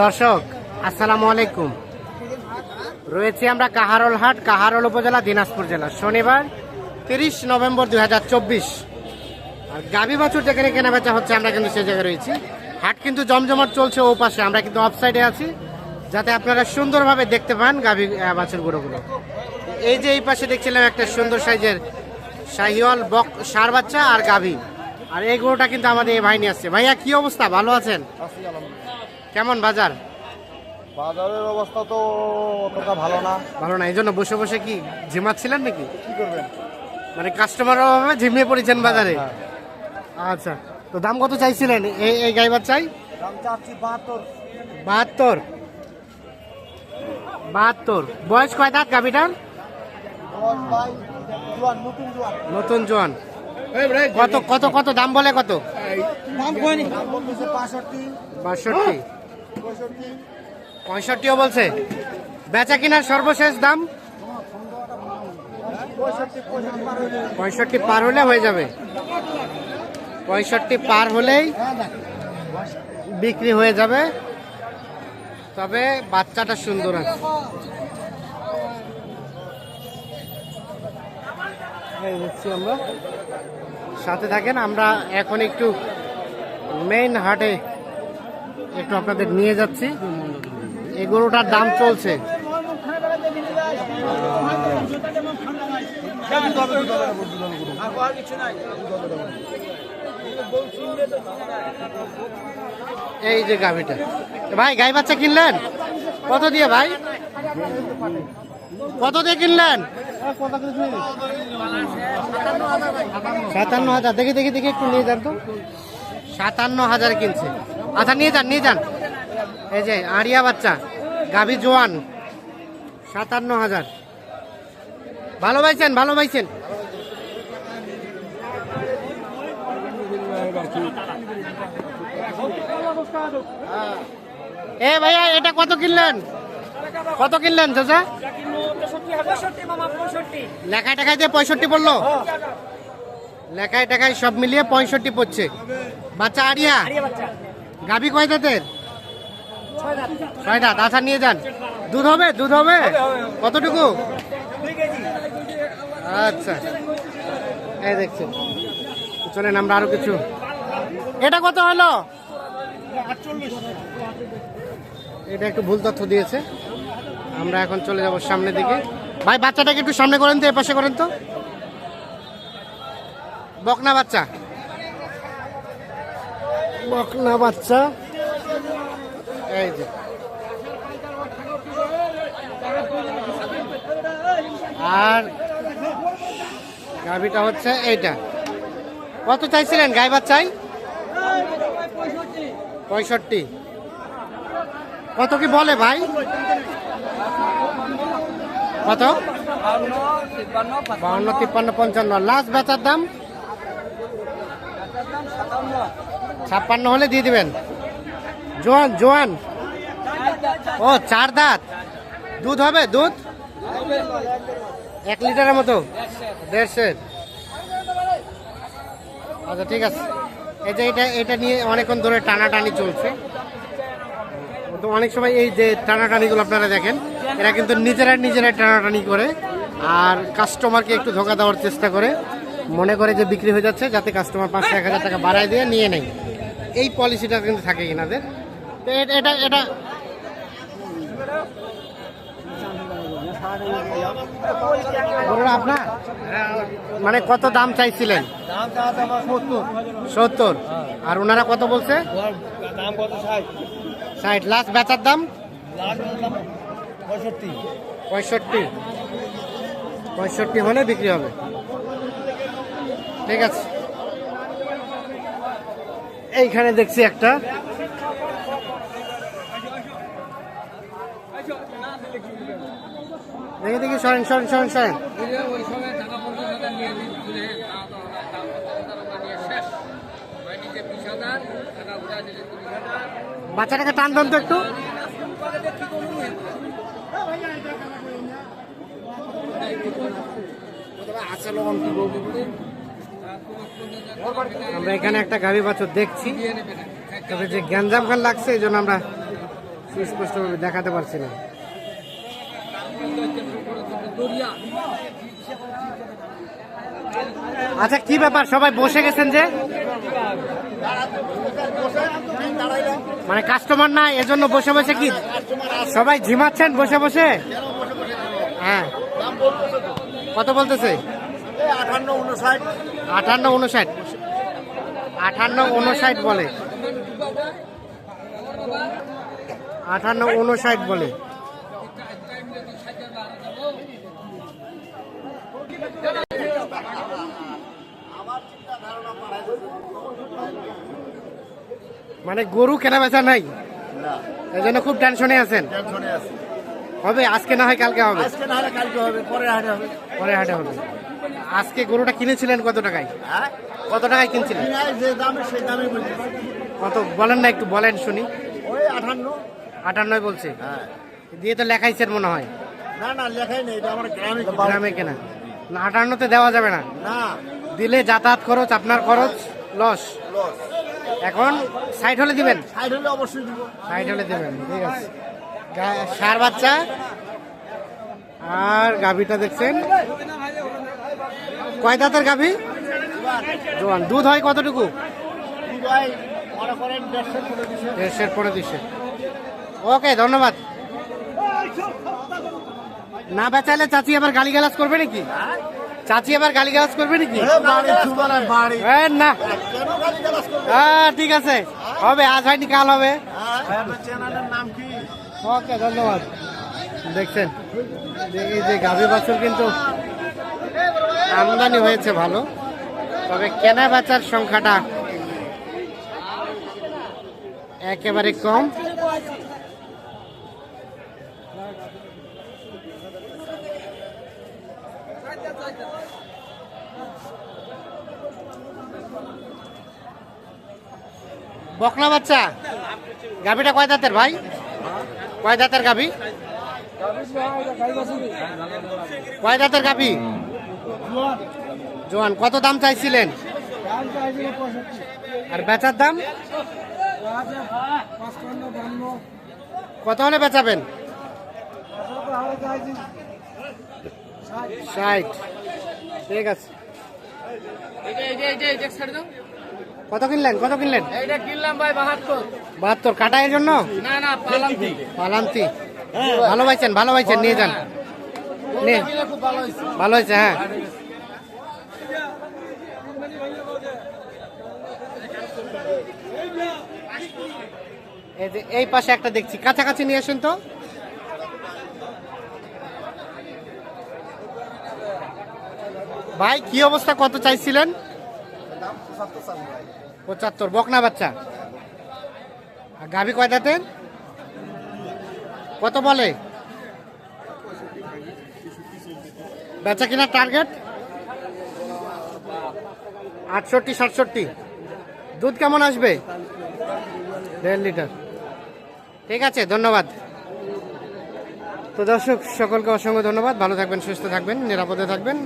দর্শক, আসসালামু আলাইকুম। রয়েছি আমরা কাহারল হাট, কাহারল উপজেলা, দিনাজপুর জেলা। শনিবার তিরিশ নভেম্বর দুই হাজার চব্বিশ। আর গাভী বাছুর যেখানে কেনা বেচা হচ্ছে, আমরা কিন্তু সেই জায়গায় রয়েছি। হাট কিন্তু জমজমাট চলছে ও পাশে, আমরা কিন্তু অফ সাইডে আছি, যাতে আপনারা সুন্দরভাবে দেখতে পান গাভী বাছুর গুঁড়োগুলো এই যে এই পাশে দেখছিলাম একটা সুন্দর সাইজের শাহিওয়াল বক সার বাচ্চা আর গাভী আর এই গরুটা কিন্তু আমাদের এই ভাই নিয়ে আসছে। ভাইয়া, কি অবস্থা? ভালো আছেন। কেমন বাজার? বাজারের অবস্থা তো অতটা ভালো না। ভালো না এই জন্য বসে বসে কি ঝিমাচ্ছিলেন নাকি? কি করবেন? মানে কাস্টমারের অভাবে ঝিমিয়ে পড়েছেন বাজারে? হ্যাঁ। আচ্ছা তো দাম কত চাইছিলেন? এই এই গাইবার চাই দাম চাচ্ছি বাহাত্তর। বাহাত্তর? বাহাত্তর। বয়স কয় দাঁত গাভিটার? নতুন জোয়ান। কত কত কত দাম বলে কত? দাম বাষট্টি। পঁয়ষট্টিও বলছে। বেচা কিনার সর্বশেষ দাম? পঁয়ষট্টি পার হয়ে হলে হয়ে যাবে। পঁয়ষট্টি পার হলেই বিক্রি হয়ে যাবে। তবে বাচ্চাটা সুন্দর আছে। আমরা। সাথে থাকেন আমরা এখন একটু মেইন হাটে একটু আপনাদের নিয়ে যাচ্ছি। এই গরুটার দাম চলছে। এই যে গাভিটা। ভাই, গাই বাচ্চা কিনলেন? কত দিয়ে ভাই? কত দিয়ে কিনলেন? সাতান্ন হাজার। দেখি দেখি দেখি, একটু নিয়ে যান তো। সাতান্ন হাজার কিনছে। আচ্ছা নিয়ে যান নিয়ে যান। এই যে আরিয়া বাচ্চা, গাভি জোয়ান, সাতান্ন হাজার। ভালো পাইছেন ভালো পাইছেন। এ ভাইয়া, এটা কত কিনলেন? কত কিনলেন, চাচা? লেখায় টাকায় দিয়ে পঁয়ষট্টি পড়ল? লেখায় টাকায় সব মিলিয়ে পঁয়ষট্টি পড়ছে। বাচ্চা আরিয়া গাভি কয় দাঁতের ছয় দাঁত আচ্ছা নিয়ে যান। দুধ হবে? দুধ হবে? কতটুকু? আচ্ছা। এই দেখছেন চলেন আমরা আরও কিছু। এটা কত হলো? এটা একটু ভুল তথ্য দিয়েছে। আমরা এখন চলে যাব সামনের দিকে। ভাই বাচ্চাটাকে একটু সামনে করেন তো এ পাশে করেন তো। বকনা বাচ্চা। বকনা বাচ্চা। এই যে। আর গাভিটা হচ্ছে এইটা। কত চাইছিলেন গাই বাচ্চাই? পঁয়ষট্টি। কত কি বলে ভাই? কত? বাউন্ন, তিপ্পান্ন, পঞ্চান্ন। লাস্ট বেচার দাম? ছাপ্পান্ন হলে দিয়ে দিবেন। জোয়ান জোয়ান। ও, চার দাঁত। দুধ হবে, দুধ? এক লিটারের মতো। দেড়শের আচ্ছা ঠিক আছে। এই যে এটা এটা নিয়ে অনেকক্ষণ ধরে টানাটানি চলছে। তো অনেক সময় এই যে টানাটানিগুলো আপনারা দেখেন, এরা কিন্তু নিজেরা নিজেরা টানাটানি করে আর কাস্টমারকে একটু ধোকা দেওয়ার চেষ্টা করে। মনে করে যে বিক্রি হয়ে যাচ্ছে, যাতে কাস্টমার পাঁচশো এক হাজার টাকা বাড়ায় দিয়ে নিয়ে নেয়। এই পলিসিটা কিন্তু থাকে কিনাদের তো এটা এটা আপনার? মানে কত দাম চাইছিলেন? সত্তর। আর ওনারা কত বলছে? ষাট। লাস্ট বেচার দাম? পঁয়ষট্টি। পঁয়ষট্টি হলে বিক্রি হবে। ঠিক আছে। এইখানে দেখছি একটা। দেখি দেখি, সরেন সরেন সরেন সরেন। ওই সময় টাকা পঞ্চাশ হাজার নিয়ে তুলে খাওয়া দাওয়া আমরা এখানে একটা গাভী বাছর দেখছি। তবে যে গ্যাঞ্জাম খান লাগছে, এই জন্য আমরা সুস্পষ্টভাবে দেখাতে পারছি না। আচ্ছা কি ব্যাপার? সবাই বসে গেছেন যে? মানে কাস্টমার না এজন্য বসে বসে কি? সবাই ঝিমাচ্ছেন বসে বসে? হ্যাঁ। কত বলতেছে? আঠান্ন উনষাট আঠান্ন উনষাট। আঠান্ন উনষাট বলে। আঠান্ন উনষাট বলে। মানে গরু কেনা বেচা নাই? এই জন্য খুব টেনশনে আছেন? হবে আজকে না হয় কালকে হবে? আজকে না হলে কালকে হবে পরে হাটে হবে। পরে হাটে হবে। আজকে গরুটা কিনেছিলেন কত টাকায়? হ্যাঁ? কত টাকায় কিনছিলেন? যে দামে সেই দামে কত? বলেন না একটু বলেন শুনি। ওই আঠান্ন আটান্নয় বলছে। হ্যাঁ। দিয়ে তো লেখাইছেন মনে হয়। না না লেখাই নেই এটা আমার গ্রামে গ্রামে কেনা। না আটান্নতে দেওয়া যাবে না। না। দিলে যাতায়াত খরচ আপনার খরচ লস। লস। এখন সাইড হলে দিবেন? সাইড হলে অবশ্যই দিব। সাইড হলে দেবেন ঠিক আছে। বাচ্চা। আর গাভীটা দেখছেন? কয় দাঁতের গাভী? জোয়ান দুধ হয় কতটুকু? দিছে। দেড়শের পরে দিচ্ছে ওকে ধন্যবাদ। না বেচাইলে চাচি আবার গালি গালাজ করবে নাকি? চাচি আবার গালি গালাজ করবে নাকি? না। হ্যাঁ ঠিক আছে। হবে আজ হয়নি কাল হবে। হ্যাঁ ওকে ধন্যবাদ। দেখছেন এই যে গাভী বাছুর কিন্তু আমদানি হয়েছে ভালো, তবে কেনা বেচার সংখ্যাটা একেবারে কম। বকলা বাচ্চা, গাভীটা কয় দাঁতের ভাই? কয় দাঁতের গাভী? কয় দাঁতের গাভী? জোয়ান কত দাম চাইছিলেন? আর বেচার দাম? কত হলে বেচাবেন? ষাট। ঠিক আছে। কত কিনলেন? কত কিনলেন? কিনলাম ভাই বাহাত্তর বাহাত্তর। কাটাইয়ের জন্য? না না পালান্তি। পালান্তি। ভালো পাইছেন ভালো পাইছেন নিয়ে যান। ভালো হয়েছে হ্যাঁ। এই পাশে একটা দেখছি। কাছাকাছি নিয়ে আসেন তো। ভাই, কি অবস্থা? কত চাইছিলেন? পঁচাত্তর। বকনা বাচ্চা। গাভী কয় দাঁতের কত বলে? বেচা কিনা টার্গেট আটষট্টি, সাতষট্টি। দুধ কেমন আসবে? দেড় লিটার। ঠিক আছে, ধন্যবাদ। তো দর্শক, সকলকে অসংখ্য ধন্যবাদ। ভালো থাকবেন, সুস্থ থাকবেন, নিরাপদে থাকবেন।